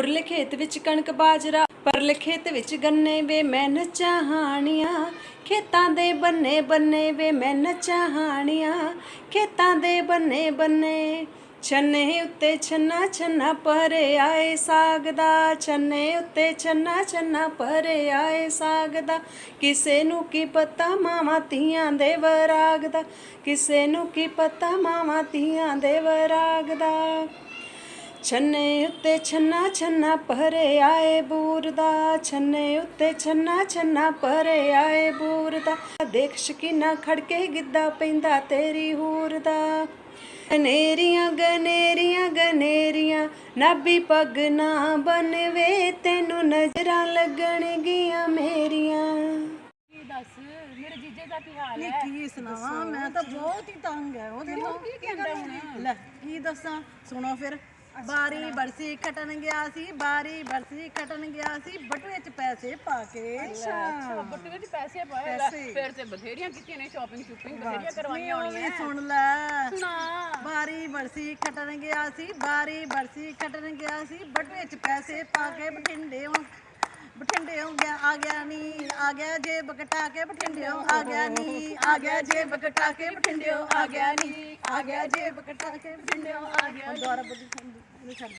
ਪੁਰਲੇ ਖੇਤ ਵਿੱਚ ਕਣਕ ਬਾਜਰਾ ਪਰਲੇ ਖੇਤ ਵਿੱਚ ਗੰਨੇ ਵੇ ਮੈਂ ਨੱਚਾਂ ਖੇਤਾਂ ਦੇ ਬੰਨੇ ਬੰਨੇ ਵੇ ਮੈਂ ਨੱਚਾਂ ਖੇਤਾਂ ਦੇ ਬੰਨੇ ਬੰਨੇ ਛੰਨੇ ਉੱਤੇ ਛੰਨਾ ਛੰਨਾ ਪਰੇ ਆਏ ਸਾਗ ਦਾ। ਛੰਨੇ ਉੱਤੇ ਛੰਨਾ ਛੰਨਾ ਪਰੇ ਆਏ ਸਾਗ ਦਾ। ਕਿਸੇ ਨੂੰ ਕੀ ਪਤਾ ਮਾਵਾਂ ਧੀਆਂ ਦੇ ਵਰਾਗ ਦਾ। ਕਿਸੇ ਨੂੰ ਕੀ ਪਤਾ ਮਾਵਾਂ ਧੀਆਂ ਦੇ ਵਰਾਗ ਦਾ। ਛੰਨੇ ਉੱਤੇ ਛੰਨਾ ਛੰਨਾ ਪਰੇ ਆਏ ਬੂਰ ਦਾ ਛੰਨੇ ਉੱਤੇ ਛੰਨਾ ਛੰਨਾ ਪਰੇ ਆਏ ਬੂਰ ਦਾ। ਦੇਖ ਸ਼ਕੀਨਾ ਖੜਕੇ ਗਿੱਧਾ ਪੈਂਦਾ ਤੇਰੀ ਹੂਰ ਦਾ। ਗਨੇਰੀਆਂ ਗਨੇਰੀਆਂ ਗਨੇਰੀਆਂ ਨਾਭੀ ਪੱਗ ਨਾ ਬਨਵੇ ਤੈਨੂੰ ਨਜ਼ਰਾਂ ਲੱਗਣਗੀਆਂ ਮੇਰੀਆਂ। ਦੱਸ ਮੇਰੇ ਜੀਜੇ ਦਾ ਕੀ ਹਾਲ ਹੈ? ਕੀ ਸੁਣਾਵਾਂ? ਮੈਂ ਤਾਂ ਬਹੁਤ ਹੀ ਤੰਗ ਹੈ ਉਹਦੇ ਤੋਂ ਕੀ ਕਹਿੰਦਾ ਹੁਣ? ਲੈ ਕੀ ਦੱਸਾਂ? ਸੁਣੋ ਫਿਰ। ਬਾਰੀ ਬਰਸੀ ਖਟਣ ਗਿਆ ਸੀ ਬਾਰੀ ਬਰਸੀ ਖਟਣ ਗਿਆ ਸੀ ਬਟੂਏ 'ਚ ਪੈਸੇ ਪਾ ਕੇ। ਅੱਛਾ ਬਟੂਏ ਚ ਪੈਸੇ ਪਾਏ ਲੈ ਫਿਰ ਤੇ ਬਥੇਰੀਆਂ ਕੀਤੀਆਂ ਨੇ ਸ਼ਾਪਿੰਗ ਸ਼ੂਪਿੰਗ ਬਥੇਰੀਆਂ ਕਰਵਾਈਆਂ ਉਹ ਹੋਣੀਆਂ। ਸੁਣ ਲੈ। ਸੁਣਾ। ਬਾਰੀ ਬਰਸੀ ਖਟਣ ਗਿਆ ਸੀ ਬਾਰੀ ਬਰਸੀ ਖਟਣ ਗਿਆ ਸੀ ਬਟੂਏ 'ਚ ਪੈਸੇ ਪਾ ਕੇ ਬਠਿੰਡੇ ਬਠਿੰਡੇ ਗਿਆ, ਆ ਗਿਆ ਨੀ, ਆ ਗਿਆ ਜੇਬ ਕਟਾ ਕੇ ਬਠਿੰਡਿਓ, ਆ ਗਿਆ ਨੀ, ਆ ਗਿਆ ਜੇਬ ਕਟਾ ਕੇ ਬਠਿੰਡਿਓ, ਆ ਗਿਆ ਨੀ, ਆ ਗਿਆ ਜੇਬ ਕਟਾ ਕੇ ਬਠਿੰਡਿਓ, ਆ ਗਿਆ ਦੁਆਰਾ ਬੁੱਧੀ